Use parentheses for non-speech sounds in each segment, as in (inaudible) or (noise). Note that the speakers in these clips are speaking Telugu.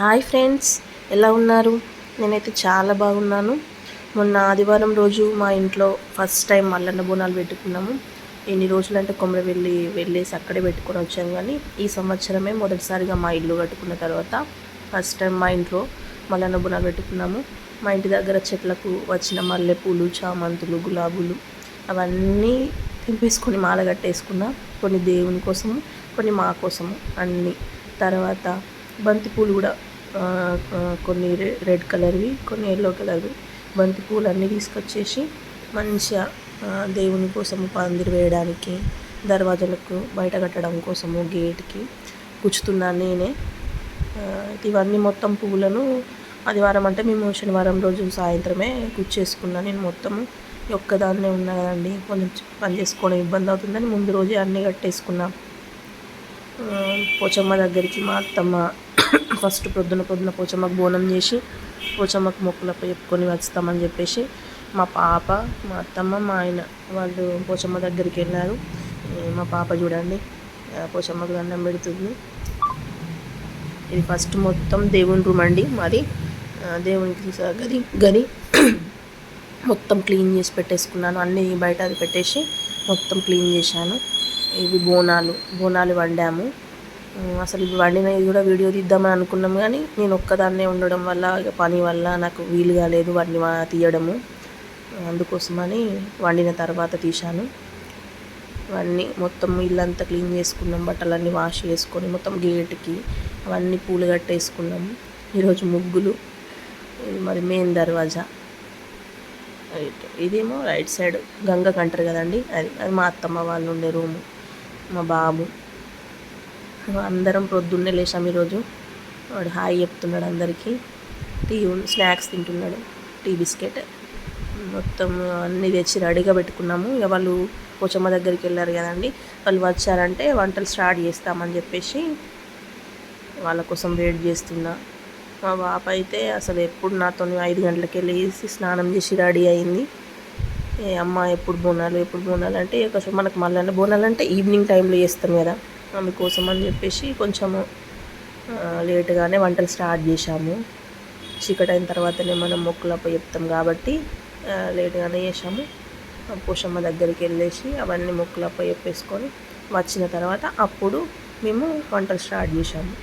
హాయ్ ఫ్రెండ్స్ ఎలా ఉన్నారు? నేనైతే చాలా బాగున్నాను. మొన్న ఆదివారం రోజు మా ఇంట్లో ఫస్ట్ టైం మల్లన్న బోనాలు పెట్టుకున్నాము. ఎన్ని రోజులంటే కొమ్మరి వెళ్ళి వెళ్ళేసి అక్కడే పెట్టుకొని వచ్చాం కానీ ఈ సంవత్సరమే మొదటిసారిగా మా ఇల్లు కట్టుకున్న తర్వాత ఫస్ట్ టైం మా ఇంట్లో మల్లన్న బోనాలు పెట్టుకున్నాము. మా ఇంటి దగ్గర చెట్లకు వచ్చిన మల్లెపూలు చామంతులు గులాబులు అవన్నీ తెంపేసుకొని మాల కట్టేసుకున్నా కొన్ని దేవుని కోసము కొన్ని మా కోసము అన్నీ. తర్వాత బంతిపూలు కూడా కొన్ని రె- రెడ్ కలర్వి కొన్ని ఎల్లో కలర్వి బంతిపూలు అన్నీ తీసుకొచ్చేసి మంచిగా దేవుని కోసము పందిరి వేయడానికి దర్వాజలకు బయట కట్టడం కోసము గేట్కి కూర్చుతున్నాను నేనే. ఇవన్నీ మొత్తం పువ్వులను ఆదివారం అంటే మేము శనివారం రోజు సాయంత్రమే గుచ్చేసుకున్నాను నేను మొత్తము. ఒక్కదాన్నే ఉన్నా కదండి కొంచెం పని చేసుకోవడం ఇబ్బంది అవుతుందని ముందు రోజే అన్నీ కట్టేసుకున్నాం. పోచమ్మ దగ్గరికి మా అత్తమ్మ (coughs) ఫస్ట్ పొద్దున పొద్దున పోచమ్మకు బోనం చేసి పోచమ్మకు మొక్కులపై చెప్పుకొని వస్తామని చెప్పేసి మా పాప మా అత్తమ్మ మా ఆయన వాళ్ళు పోచమ్మ దగ్గరికి వెళ్ళారు. మా పాప చూడండి పోచమ్మకు దండం పెడుతుంది. ఇది ఫస్ట్ మొత్తం దేవుని రూమ్ అండి మాది. దేవునికి గది గది (coughs) మొత్తం క్లీన్ చేసి పెట్టేసుకున్నాను. అన్నీ బయట అది పెట్టేసి మొత్తం క్లీన్ చేశాను. ఇవి బోనాలు బోనాలు వండాము. అసలు ఇవి వండినవి కూడా వీడియో తీద్దామని అనుకున్నాం కానీ నేను ఒక్కదాన్నే ఉండడం వల్ల ఇక పని వల్ల నాకు వీలు కాలేదు వాటిని తీయడము. అందుకోసమని వండిన తర్వాత తీశాను. అవన్నీ మొత్తం ఇల్లంతా క్లీన్ చేసుకున్నాం బట్టలన్నీ వాష్ చేసుకొని మొత్తం గేట్కి అవన్నీ పూలు కట్టేసుకున్నాము ఈరోజు ముగ్గులు ఇది మరి మెయిన్ దర్వాజా. రైట్ ఇదేమో రైట్ సైడ్ గంగ కంటారు కదండి అది అది మా అత్తమ్మ వాళ్ళు ఉండే రూము. మా బాబు. అందరం ప్రొద్దున్నే లేచాం ఈరోజు. వాడు హాయ్ చెప్తున్నాడు అందరికీ. టీ స్నాక్స్ తింటున్నాడు. Tea biscuit. మొత్తం అన్నీ తెచ్చి రెడీగా పెట్టుకున్నాము. ఇక వాళ్ళు పోచమ్మ దగ్గరికి వెళ్ళారు కదండి. వాళ్ళు వచ్చారంటే వంటలు స్టార్ట్ చేస్తామని చెప్పేసి వాళ్ళ కోసం వెయిట్ చేస్తున్నా. మా పాప అయితే అసలు ఎప్పుడు నాతో ఐదు గంటలకి లేచి స్నానం చేసి రెడీ అయింది. ఏ అమ్మ ఎప్పుడు బోనాలు ఎప్పుడు బోనాలు అంటే కొంచెం మనకు మళ్ళీ బోనాలు అంటే ఈవినింగ్ టైంలో చేస్తాం కదా. అందుకోసం అని చెప్పేసి కొంచెము లేటుగానే వంటలు స్టార్ట్ చేశాము. చీకటి అయిన తర్వాతనే మనం మొక్కులపై చెప్తాం కాబట్టి లేటుగానే చేసాము పోషమ్మ దగ్గరికి వెళ్ళేసి అవన్నీ మొక్కులపై చెప్పేసుకొని వచ్చిన తర్వాత అప్పుడు మేము వంటలు స్టార్ట్ చేసాము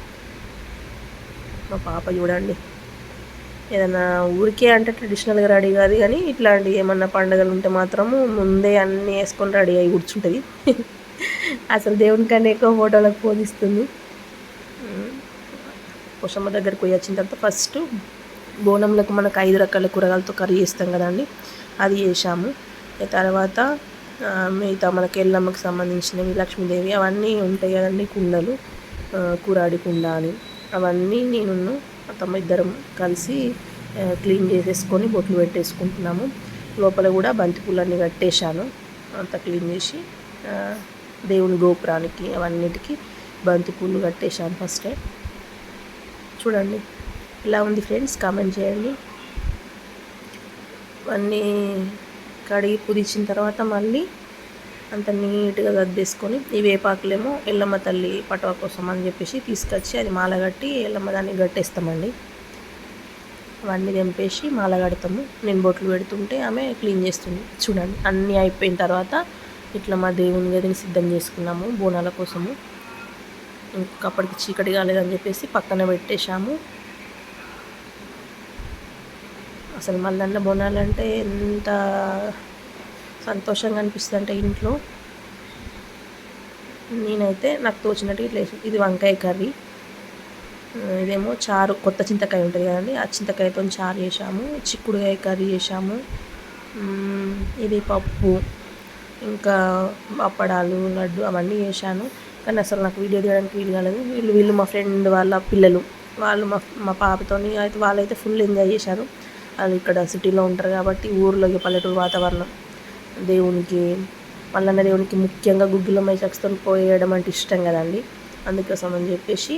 మా పాప చూడండి. ఏదైనా ఊరికే అంటే ట్రెడిషనల్గా రెడీ కాదు కానీ ఇట్లాంటి ఏమన్నా పండుగలు ఉంటే మాత్రము ముందే అన్నీ వేసుకొని రెడీ అయి కూర్చుంటుంది. అసలు దేవుని కన్నా ఎక్కువ ఫోటోలకు పోదిస్తుంది పోషమ్మ దగ్గరికి పోయి వచ్చిన తర్వాత ఫస్ట్ బోనంలకు మనకు ఐదు రకాల కూరగాయలతో కర్రీ చేస్తాం కదండి. అది చేసాము తర్వాత మిగతా మనకి ఎల్లమ్మకి సంబంధించినవి లక్ష్మీదేవి అవన్నీ ఉంటాయి కదండి కుండలు కూరాడి కుండ అని. అవన్నీ నేను తమ తమ్మ ఇద్దరం కలిసి క్లీన్ చేసేసుకొని బొట్లు పెట్టేసుకుంటున్నాము. లోపల కూడా బంతిపూలన్నీ కట్టేశాను. అంతా క్లీన్ చేసి దేవుని గోపురానికి అవన్నిటికీ బంతిపూలు కట్టేశాను ఫస్టే చూడండి ఎలా ఉంది ఫ్రెండ్స్? కామెంట్ చేయండి. అన్నీ కడిగి పుదిచిన తర్వాత మళ్ళీ అంత నీట్గా సర్దేసుకొని ఈ వేపాకులేమో ఎల్లమ్మ తల్లి పటవ కోసం అని చెప్పేసి తీసుకొచ్చి అది మాల కట్టి ఎల్లమ్మ దాన్ని కట్టేస్తామండి అవన్నీ తెంపేసి మాల కడతాము. నేను బొట్లు పెడుతుంటే ఆమె క్లీన్ చేస్తుంది. చూడండి అన్నీ అయిపోయిన తర్వాత ఇట్లా మా దేవుని గదిని సిద్ధం చేసుకున్నాము బోనాల కోసము. ఇంకా అప్పటికి చీకటి కాలేదని చెప్పేసి పక్కన పెట్టేశాము. అసలు మల్లన్న బోనాలంటే ఎంత సంతోషంగా అనిపిస్తుంది అంటే ఇంట్లో. నేనైతే నాకు తోచినట్టు ఇట్లా వేసి- ఇది వంకాయ కర్రీ. ఇదేమో చారు కొత్త చింతకాయ ఉంటుంది కదండి ఆ చింతకాయతో చారు చేసాము చిక్కుడుకాయ కర్రీ చేసాము ఇది పప్పు ఇంకా అప్పడాలు లడ్డు అవన్నీ చేశాను. కానీ అసలు నాకు వీడియో తీయడానికి వీలు కాలేదు. వీళ్ళు వీళ్ళు మా ఫ్రెండ్ వాళ్ళ పిల్లలు వాళ్ళు మా మా పాపతోని అయితే వాళ్ళైతే ఫుల్ ఎంజాయ్ చేశారు. వాళ్ళు ఇక్కడ సిటీలో ఉంటారు కాబట్టి ఊర్లో పల్లెటూరు వాతావరణం దేవునికి మల్లన్న దేవునికి ముఖ్యంగా గుగ్గిల మైసక్స్తో పోయేయడం అంటే ఇష్టం కదండి. అందుకోసం అని చెప్పేసి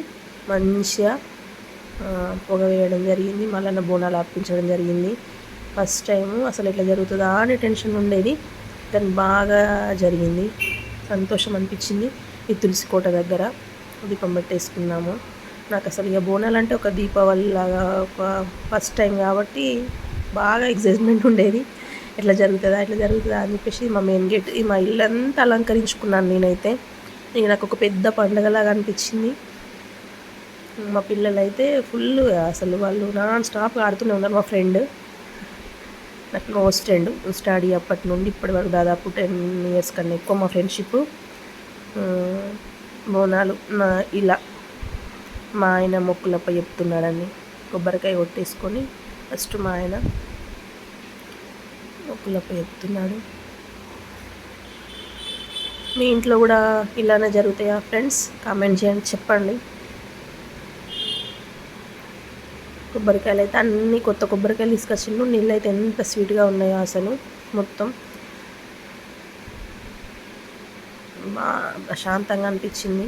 మంచిగా పొగ వేయడం జరిగింది మల్లన్న బోనాలు అర్పించడం జరిగింది. ఫస్ట్ టైం అసలు ఎట్లా జరుగుతుందా అని టెన్షన్ ఉండేది. కానీ బాగా జరిగింది. సంతోషం అనిపించింది. ఈ తులసి కోట దగ్గర దీపం పెట్టేసుకున్నాము. నాకు అసలు ఇక బోనాలు అంటే ఒక దీపావళి లాగా ఒక ఫస్ట్ టైం కాబట్టి బాగా ఎగ్జైట్మెంట్ ఉండేది. ఎట్లా జరుగుతుందా ఎట్లా జరుగుతుందా అని చెప్పేసి మా మెయిన్ గేట్ ఈ మా ఇల్లంతా అలంకరించుకున్నాను నేనైతే. ఇక నాకు ఒక పెద్ద పండగలాగా అనిపించింది. మా పిల్లలు అయితే ఫుల్ అసలు వాళ్ళు నాన్ స్టాప్ ఆడుతూనే ఉన్నారు మా ఫ్రెండ్ నాకు క్లోజ్ ఫ్రెండ్ స్టడీ అప్పటి నుండి ఇప్పటి వరకు దాదాపు టెన్ ఇయర్స్ కన్నా ఎక్కువ మా ఫ్రెండ్షిప్ బోనాలు నా ఇలా మా ఆయన మొక్కులపై చెప్తున్నాడని కొబ్బరికాయ కొట్టేసుకొని ఫస్ట్ మా ఆయన మొక్కులప్ప చెప్తున్నాడు మీ ఇంట్లో కూడా ఇలానే జరుగుతాయా ఫ్రెండ్స్? కామెంట్ చేయండి చెప్పండి. కొబ్బరికాయలు అయితే అన్ని కొత్త కొబ్బరికాయలు తీసుకొచ్చిండు నీళ్ళు అయితే ఎంత స్వీట్గా ఉన్నాయో అసలు మొత్తం. బాగా ప్రశాంతంగా అనిపించింది.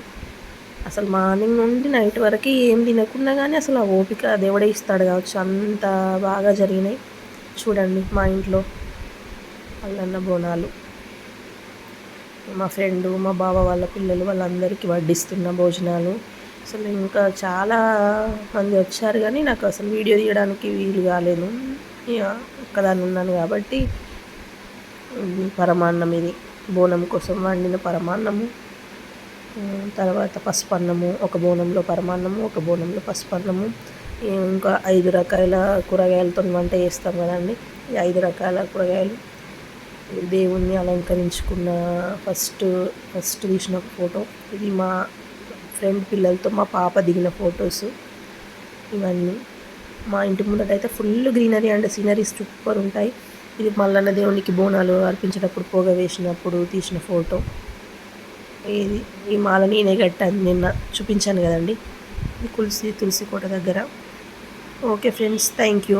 అసలు మార్నింగ్ నుండి నైట్ వరకు ఏం తినకుండా కానీ అసలు ఆ ఓపిక దేవుడే ఇస్తాడు కావచ్చు. అంత బాగా జరిగినాయి. చూడండి మా ఇంట్లో. అల్లన్న బోనాలు. మా ఫ్రెండు మా బావ వాళ్ళ పిల్లలు వాళ్ళందరికీ వడ్డిస్తున్న భోజనాలు. అసలు ఇంకా చాలా మంది వచ్చారు కానీ నాకు అసలు వీడియో తీయడానికి వీలు కాలేదు. ఇక ఒక్కదాన్ని ఉన్నాను కాబట్టి పరమాన్నం ఇది. బోనం కోసం వండిన పరమాన్నము. తర్వాత పసుపన్నము ఒక బోనంలో పరమాన్నము ఒక బోనంలో పసుపన్నము. ఇంకా ఐదు రకాల కూరగాయలతో వంట చేస్తాం కదండి. ఈ ఐదు రకాల కూరగాయలు. దేవుణ్ణి అలంకరించుకున్న ఫస్ట్ ఫస్ట్ తీసిన ఫోటో ఇది మా ఫ్రెండ్ పిల్లలతో మా పాప దిగిన ఫొటోస్ ఇవన్నీ. మా ఇంటి ముందట అయితే full greenery and sceneries super ఉంటాయి. ఇది మల్లన్న దేవునికి బోనాలు అర్పించేటప్పుడు పొగ వేసినప్పుడు తీసిన ఫోటో ఇది ఈ మాల నేనే కట్టాను నిన్న చూపించాను కదండి. ఇది తులసి తులసి కోట దగ్గర. Okay friends thank you